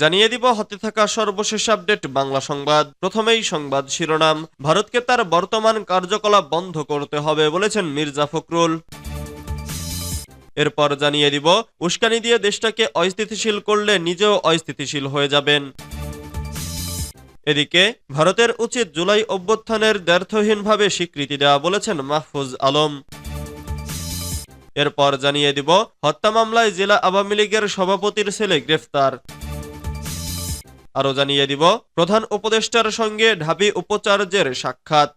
জানিয়ে দিব হাতে থাকা সর্বশেষ আপডেট বাংলা সংবাদ। প্রথমেই সংবাদ শিরোনাম, ভারতকে তার বর্তমান কার্যকলাপ বন্ধ করতে হবে বলেছেন মির্জা ফখরুল। এরপর জানিয়ে দিব, উস্কানি দিয়ে দেশটাকে অস্থিতিশীল করলে নিজেও অস্থিতিশীল হয়ে যাবেন। এদিকে, ভারতের উচিত জুলাই অভ্যুত্থানের দ্ব্যর্থহীনভাবে স্বীকৃতি দেওয়া বলেছেন মাহফুজ আলম। এরপর জানিয়ে দিব, হত্যা মামলায় জেলা আওয়ামী লীগের সভাপতির ছেলে গ্রেফতার। আরও জানিয়ে দিব। প্রধান উপদেষ্টার সঙ্গে ঢাবি উপাচার্যের সাক্ষাৎ।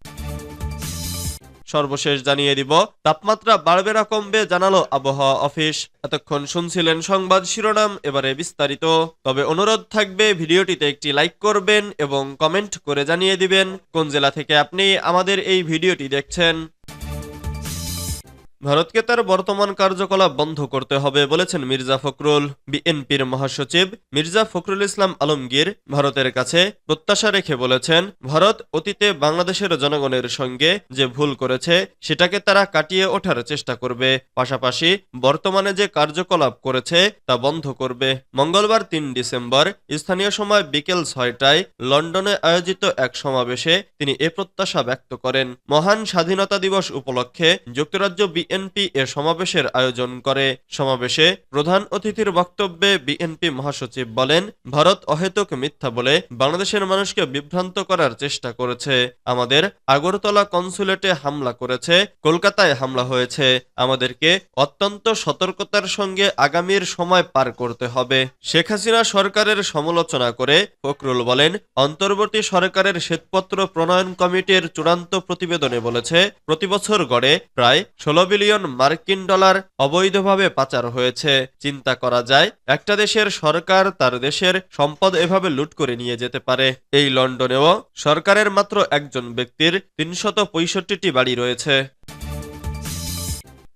সর্বশেষ জানিয়ে দিব, তাপমাত্রা বাড়বে না কমবে জানালো আবহাওয়া অফিস। এতক্ষণ শুনছিলেন সংবাদ শিরোনাম, এবারে বিস্তারিত। তবে অনুরোধ থাকবে, ভিডিওটিতে একটি লাইক করবেন এবং কমেন্ট করে জানিয়ে দিবেন। কোন জেলা থেকে আপনি আমাদের এই ভিডিওটি দেখছেন? ভারতকে তার বর্তমান কার্যকলাপ বন্ধ করতে হবে বলেছেন মির্জা ফখরুল। বিএনপির মহাসচিব মির্জা ফখরুল ইসলাম আলমগীর ভারতের কাছে প্রত্যাশা রেখে বলেছেন, ভারত অতীতে বাংলাদেশের জনগণের সঙ্গে যে ভুল করেছে সেটাকে তারা কাটিয়ে ওঠার চেষ্টা করবে। পাশাপাশি বর্তমানে যে কার্যকলাপ করেছে তা বন্ধ করবে। মঙ্গলবার তিন ডিসেম্বর স্থানীয় সময় বিকেল ছয়টায় লন্ডনে আয়োজিত এক সমাবেশে তিনি এ প্রত্যাশা ব্যক্ত করেন। মহান স্বাধীনতা দিবস উপলক্ষে যুক্তরাজ্য বিএনপি এ সমাবেশের আয়োজন করে। সমাবেশে প্রধান অতিথির বক্তব্যে বিএনপি মহাসচিব বলেন, ভারত অহেতুক মিথ্যা বলে বাংলাদেশের মানুষকে বিভ্রান্ত করার চেষ্টা করেছে। আমাদের আগরতলা কনসুলেটে হামলা করেছে, কলকাতায় হামলা হয়েছে। আমাদেরকে অত্যন্ত সতর্কতার সঙ্গে আগামীর সময় পার করতে হবে। শেখ হাসিনা সরকারের সমালোচনা করে ফখরুল বলেন, অন্তর্বর্তী সরকারের শ্বেতপত্র প্রণয়ন কমিটির চূড়ান্ত প্রতিবেদনে বলেছে প্রতিবছর গড়ে প্রায় ষোলো বিলিয়ন মার্কিন ডলার অবৈধভাবে পাচার হয়েছে। চিন্তা করা যায়, একটা দেশের সরকার তার দেশের সম্পদ এভাবে লুট করে নিয়ে যেতে পারে। এই লন্ডনেও সরকারের মাত্র একজন ব্যক্তির তিনশত বাড়ি রয়েছে।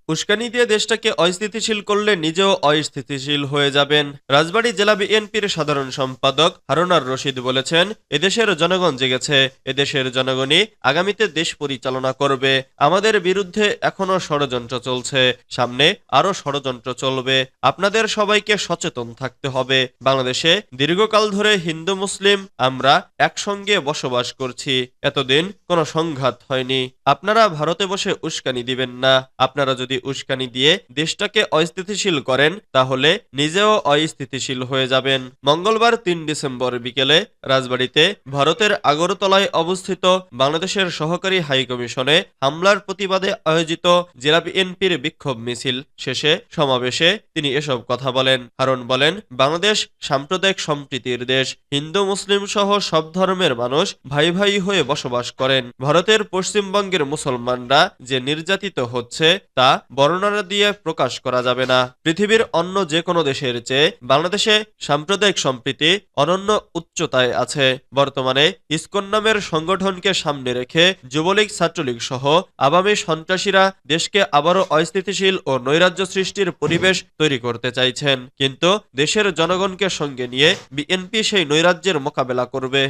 উস্কানি দিয়ে দেশটাকে অস্থিতিশীল করলে নিজেও অস্থিতিশীল হয়ে যাবেন। রাজবাড়ী জেলা বিএনপির সাধারণ সম্পাদক হারুনার রশিদ বলেছেন, এদেশের জনগণ জেগেছে, এদেশের জনগণই আগামীতে দেশ পরিচালনা করবে। আমাদের বিরুদ্ধে এখনও ষড়যন্ত্র চলছে, সামনে আরও ষড়যন্ত্র চলবে। আপনাদের সবাইকে সচেতন থাকতে হবে। বাংলাদেশে দীর্ঘকাল ধরে হিন্দু মুসলিম, আমরা একসঙ্গে বসবাস করছি। এতদিন কোনো সংঘাত হয়নি। আপনারা ভারতে বসে উস্কানি দিবেন না। আপনারা যদি উস্কানি দিয়ে দেশটাকে অস্থিতিশীল করেন, তাহলে নিজেও অস্থিতিশীল হয়ে যাবেন। মঙ্গলবার তিন ডিসেম্বর বিকেলে রাজবাড়িতে ভারতের আগরতলায় অবস্থিত বাংলাদেশের সহকারী হাইকমিশনে হামলার প্রতিবাদে আয়োজিত জেলা বিএনপির বিক্ষোভ মিছিল শেষে সমাবেশে তিনি এসব কথা বলেন। হারুন বলেন, বাংলাদেশ সাম্প্রদায়িক সম্প্রীতির দেশ। হিন্দু, মুসলিম সহ সব ধর্মের মানুষ ভাই ভাই হয়ে বসবাস করেন। ভারতের পশ্চিমবঙ্গের মুসলমানরা যে নির্যাতিত হচ্ছে তা বর্ণনা দিয়ে প্রকাশ করা যাবে না। পৃথিবীর অন্য যে কোনো দেশের চেয়ে বাংলাদেশে সাম্প্রদায়িক সম্প্রীতি অনন্য উচ্চতায় আছে। বর্তমানে ইসকন নামের সংগঠনকে সামনে রেখে যুবলীগ, ছাত্রলীগ সহ আবামী সন্ত্রাসীরা দেশকে আবারও অস্থিতিশীল ও নৈরাজ্য সৃষ্টির পরিবেশ তৈরি করতে চাইছেন। কিন্তু দেশের জনগণকে সঙ্গে নিয়ে বিএনপি সেই নৈরাজ্যের মোকাবেলা করবে।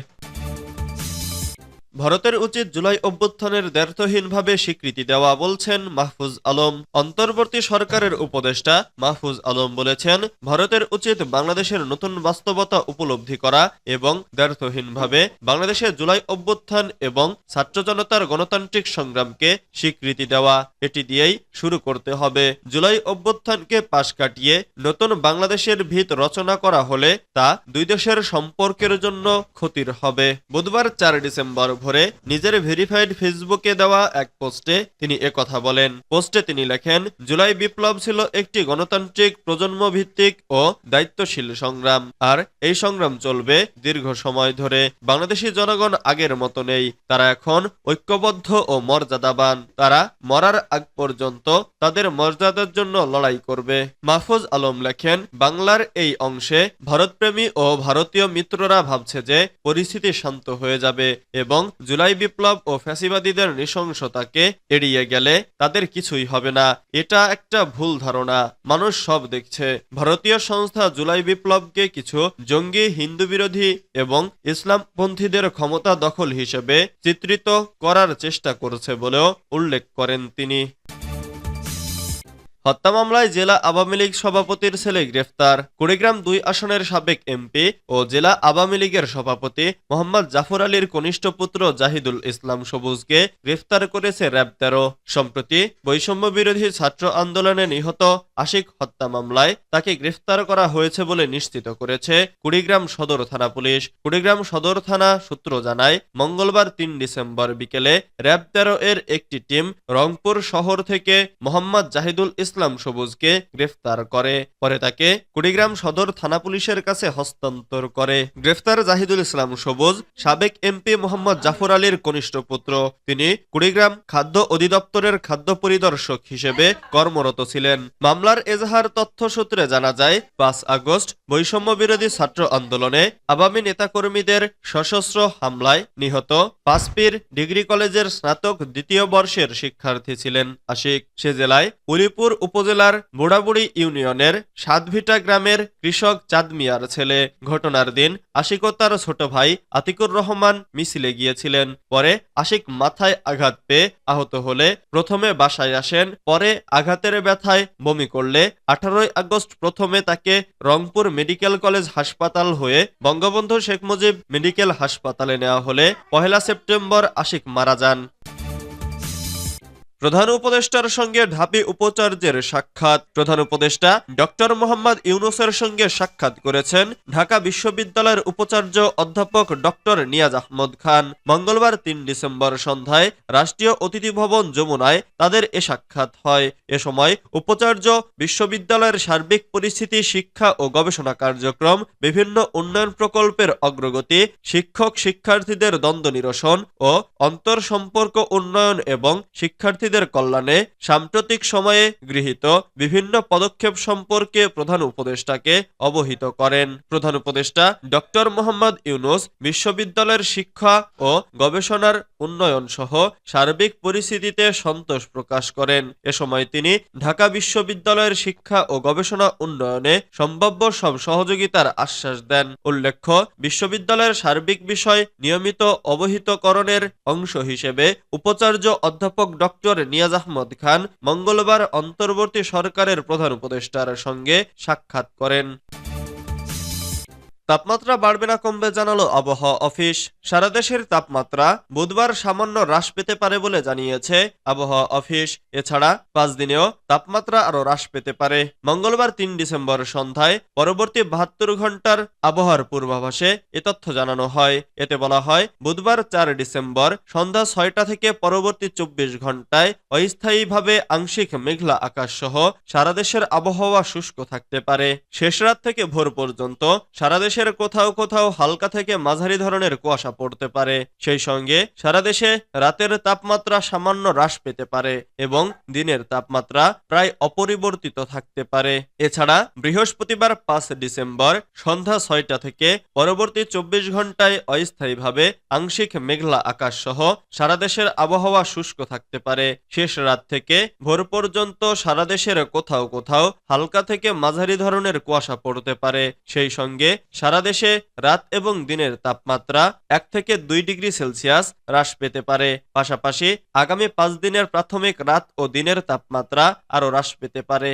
ভারতের উচিত জুলাই অভ্যুত্থানের দ্ব্যর্থহীনভাবে স্বীকৃতি দেওয়া বলছেন মাহফুজ আলম। অন্তর্বর্তী সরকারের উপদেষ্টা মাহফুজ আলম বলেছেন, ভারতের উচিত বাংলাদেশের নতুন বাস্তবতা উপলব্ধি করা এবং দ্ব্যর্থহীনভাবে বাংলাদেশে জুলাই অভ্যুত্থান এবং ছাত্র জনতার গণতান্ত্রিক সংগ্রামকে স্বীকৃতি দেওয়া। এটি দিয়েই শুরু করতে হবে। জুলাই অভ্যুত্থানকে পাশ কাটিয়ে নতুন বাংলাদেশের ভিত রচনা করা হলে তা দুই দেশের সম্পর্কের জন্য ক্ষতির হবে। বুধবার চার ডিসেম্বর ভোরে নিজের ভেরিফাইড ফেসবুকে দেওয়া এক পোস্টে তিনি কথা বলেন। পোস্টে তিনি লেখেন, জুলাই বিপ্লব ছিল একটি গণতান্ত্রিক প্রজন্ম ভিত্তিক ও দায়িত্বশীল সংগ্রাম। আর এই সংগ্রাম চলবে দীর্ঘ সময় ধরে। বাংলাদেশি জনগণ আগের মতো নেই। তারা এখন ঐক্যবদ্ধ ও মর্যাদাবান। তারা মরার আগ পর্যন্ত তাদের মর্যাদার জন্য লড়াই করবে। মাহফুজ আলম লেখেন, বাংলার এই অংশে ভারতপ্রেমী ও ভারতীয় মিত্ররা ভাবছে যে পরিস্থিতি শান্ত হয়ে যাবে এবং জুলাই বিপ্লব ও ফ্যাসিবাদীদের নৃশংসতাকে এড়িয়ে গেলে তাদের কিছুই হবে না। এটা একটা ভুল ধারণা। মানুষ সব দেখছে। ভারতীয় সংস্থা জুলাই বিপ্লবকে কিছু জঙ্গি, হিন্দু বিরোধী এবং ইসলামপন্থীদের ক্ষমতা দখল হিসেবে চিত্রিত করার চেষ্টা করছে বলেও উল্লেখ করেন তিনি। হত্যা মামলায় জেলা আওয়ামী লীগ সভাপতির ছেলে গ্রেফতার। কুড়িগ্রাম দুই আসনের সাবেক এমপি ও জেলা আওয়ামী লীগের সভাপতি মোহাম্মদ জাফর আলীর কনিষ্ঠ পুত্র জাহিদুল ইসলাম সবুজকে গ্রেফতার করেছে র্যাব তেরো। সম্প্রতি বৈষম্য বিরোধী ছাত্র আন্দোলনে নিহত আশিক হত্যা মামলায় তাকে গ্রেফতার করা হয়েছে বলে নিশ্চিত করেছে কুড়িগ্রাম সদর থানা পুলিশ। কুড়িগ্রাম সদর থানা সূত্র জানায়, মঙ্গলবার তিন ডিসেম্বর বিকেলে র্যাব তেরো এর একটি টিম রংপুর শহর থেকে মোহাম্মদ জাহিদুল সবুজকে গ্রেফতার করে। পরে তাকে কুড়িগ্রাম সদর থানা পুলিশের কাছে হস্তান্তর করে। গ্রেফতার জাহিদুল ইসলাম সবুজ, সাবেক এমপি মোহাম্মদ জাফর আলীর কনিষ্ঠ পুত্র। তিনি কুড়িগ্রাম খাদ্য অধিদপ্তরের খাদ্য পরিদর্শক হিসেবে কর্মরত ছিলেন। মামলার এজাহার তথ্য সূত্রে জানা যায়, পাঁচ আগস্ট বৈষম্য বিরোধী ছাত্র আন্দোলনে আওয়ামী নেতাকর্মীদের সশস্ত্র হামলায় নিহত পাঁচপির ডিগ্রি কলেজের স্নাতক দ্বিতীয় বর্ষের শিক্ষার্থী ছিলেন আশিক। সে জেলায় উলিপুর উপজেলার বুড়াবুড়ি ইউনিয়নের সাতভিটা গ্রামের কৃষক চাঁদ মিয়ার ছেলে ঘটনার দিন আশিক তার ছোট ভাই আতিকুর রহমান মিছিলে গিয়েছিলেন। পরে আশিক মাথায় আঘাত পেয়ে আহত হলে প্রথমে বাসায় আসেন, পরে আঘাতের ব্যথায় বমি করলে আঠারোই আগস্ট প্রথমে তাকে রংপুর মেডিকেল কলেজ হাসপাতাল হয়ে বঙ্গবন্ধু শেখ মুজিব মেডিকেল হাসপাতালে নেওয়া হলে পহেলা সেপ্টেম্বর আশিক মারা যান। প্রধান উপদেষ্টার সঙ্গে ঢাবি উপাচার্যের সাক্ষাৎ। প্রধান উপদেষ্টা ডক্টর মোহাম্মদ ইউনুসের সঙ্গে সাক্ষাৎ করেছেন ঢাকা বিশ্ববিদ্যালয়ের উপাচার্য অধ্যাপক ডক্টর নিয়াজ আহমদ খান। মঙ্গলবার তিন ডিসেম্বর সন্ধ্যায় রাষ্ট্রীয় অতিথি ভবন যমুনায় তাদের এ সাক্ষাৎ হয়। এ সময় উপাচার্য বিশ্ববিদ্যালয়ের সার্বিক পরিস্থিতি, শিক্ষা ও গবেষণা কার্যক্রম, বিভিন্ন উন্নয়ন প্রকল্পের অগ্রগতি শিক্ষক শিক্ষার্থীদের দ্বন্দ্ব নিরসন ও অন্তর সম্পর্ক উন্নয়ন এবং শিক্ষার্থীদের কল্যাণে সাম্প্রতিক সময়ে গৃহীত বিভিন্ন পদক্ষেপ সম্পর্কে প্রধান উপদেষ্টাকে অবহিত করেন। প্রধান উপদেষ্টা ডক্টর মোহাম্মদ ইউনুস বিশ্ববিদ্যালয়ের শিক্ষা ও গবেষণার উন্নয়ন সহ সার্বিক পরিস্থিতিতে সন্তোষ প্রকাশ করেন। এ সময় তিনি ঢাকা বিশ্ববিদ্যালয়ের শিক্ষা ও গবেষণা উন্নয়নে সম্ভাব্য সব সহযোগিতার আশ্বাস দেন। উল্লেখ্য, বিশ্ববিদ্যালয়ের সার্বিক বিষয় নিয়মিত অবহিতকরণের অংশ হিসেবে উপাচার্য অধ্যাপক ডক্টর নিয়াজ আহমদ খান মঙ্গলবার অন্তর্বর্তী সরকারের প্রধান উপদেষ্টার সঙ্গে সাক্ষাৎ করেন। তাপমাত্রা বাড়বে না কমবে, জানালো আবহাওয়া অফিস। সারা দেশের তাপমাত্রা বুধবার সামান্য হ্রাস পেতে পারে বলে জানিয়েছে আবহাওয়া অফিস। এছাড়া পাঁচ দিনেও তাপমাত্রা আরও হ্রাস পেতে পারে। মঙ্গলবার তিন ডিসেম্বর সন্ধ্যায় পরবর্তী বাহাত্তর ঘণ্টার আবহাওয়ার পূর্বাভাসে এ তথ্য জানানো হয়। এতে বলা হয়, বুধবার চার ডিসেম্বর সন্ধ্যা ছয়টা থেকে পরবর্তী চব্বিশ ঘন্টায় অস্থায়ীভাবে আংশিক মেঘলা আকাশ সহ সারা দেশের আবহাওয়া শুষ্ক থাকতে পারে। শেষ রাত থেকে ভোর পর্যন্ত সারা দেশের কোথাও কোথাও হালকা থেকে মাঝারি ধরনের কুয়াশা পড়তে পারে। সেই সঙ্গে সারা দেশে রাতের তাপমাত্রা সামান্য হ্রাস পেতে পারে এবং দিনের তাপমাত্রা প্রায় অপরিবর্তিত থাকতে পারে। এছাড়া বৃহস্পতিবার পাঁচ ডিসেম্বর সন্ধ্যা ছয়টা থেকে পরবর্তী চব্বিশ ঘন্টায় অস্থায়ীভাবে আংশিক মেঘলা আকাশ সহ সারা দেশের আবহাওয়া শুষ্ক থাকতে পারে। শেষ রাত থেকে ভোর পর্যন্ত সারা দেশের কোথাও কোথাও হালকা থেকে মাঝারি ধরনের কুয়াশা পড়তে পারে। সেই সঙ্গে সারা দেশে রাত এবং দিনের তাপমাত্রা এক থেকে দুই ডিগ্রি সেলসিয়াস হ্রাস পেতে পারে। পাশাপাশি আগামী পাঁচ দিনের প্রাথমিক রাত ও দিনের তাপমাত্রা আরও হ্রাস পেতে পারে।